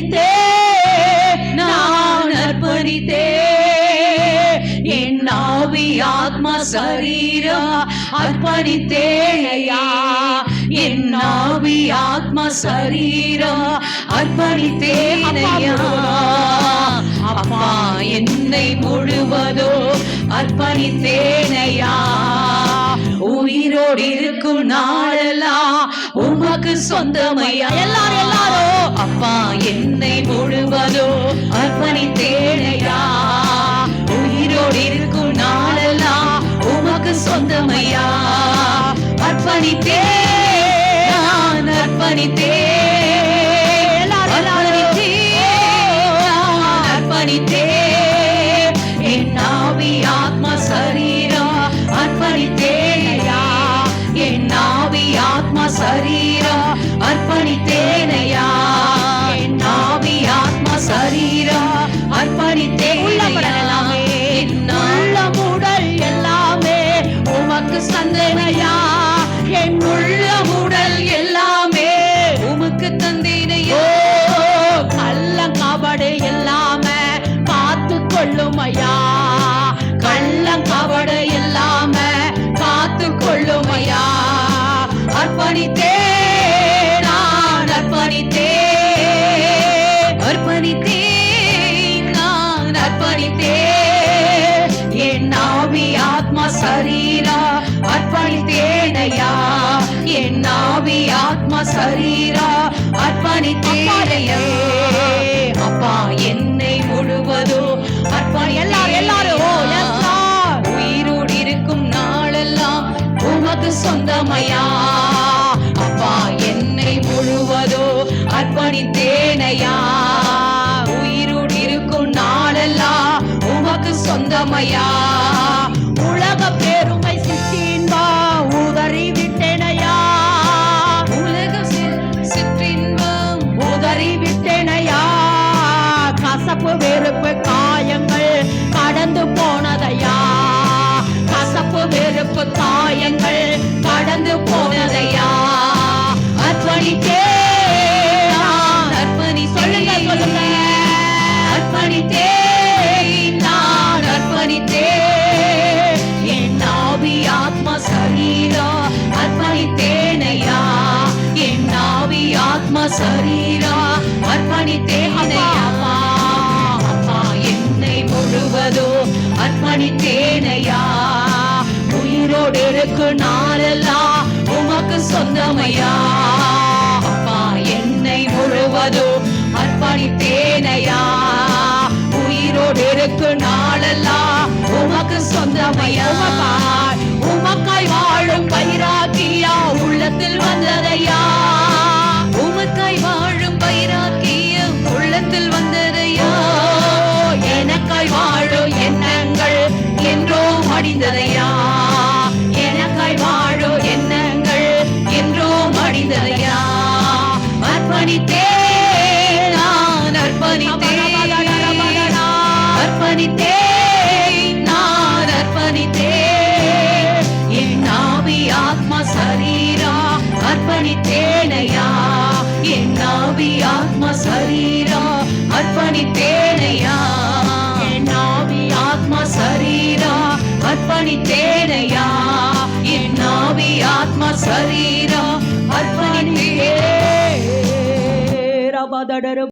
அர்ப்பணித்தே நான் அர்ப்பணித்தே. என் ஆவி ஆத்மா சரீரம் அர்ப்பணித்தேனையா என் ஆவி ஆத்மா சரீரம் அர்ப்பணித்தேனையா அப்பா என்னை முழுவதோ அர்ப்பணித்தேனையா உயிரோடு இருக்கும் நாளெல்லாம் உமக்கு சொந்தமையா எல்லாரும் எல்லாரும். அப்பா என்னை முழுவதோ அர்ப்பணித்தேனையா? உயிரோடு இருக்கும் நாளெல்லாம் உமக்கு சொந்தமையா? அர்ப்பணித்தே நான் அர்ப்பணித்தே ஆவி ஆத்மா சரீரா அர்ப்பணித்தேனையா? என் ஆவி ஆத்மா சரீரா அர்ப்பணித்தேனையே. அப்பா என்னை முழுவதும் அர்ப்பணி எல்லாரும் எல்லாரும் உயிரோடு இருக்கும் நாளெல்லாம் உமக்கு சொந்தமையா? அப்பா என்னை முழுவதோ அர்ப்பணித்தேனையா? உயிரோடு இருக்கும் நாளெல்லாம் உமக்கு சொந்தமையா? வேறப்ப அர்ப்பணித்தேனையா உயிரோடு இருக்கு நாளெல்லாம் உமக்கு சொந்தமையா? அப்பா என்னை முழுவதும் அர்ப்பணித்தேனையா? உயிரோடு இருக்கு நாளெல்லாம் உமக்கு சொந்தமையா? அர்ப்பணித்தேனையா என் ஆவி ஆத்மா சரீரா அர்ப்பணித்தேனையா என் ஆவி ஆத்மா சரீரா அர்ப்பணித்தே ரபதடரு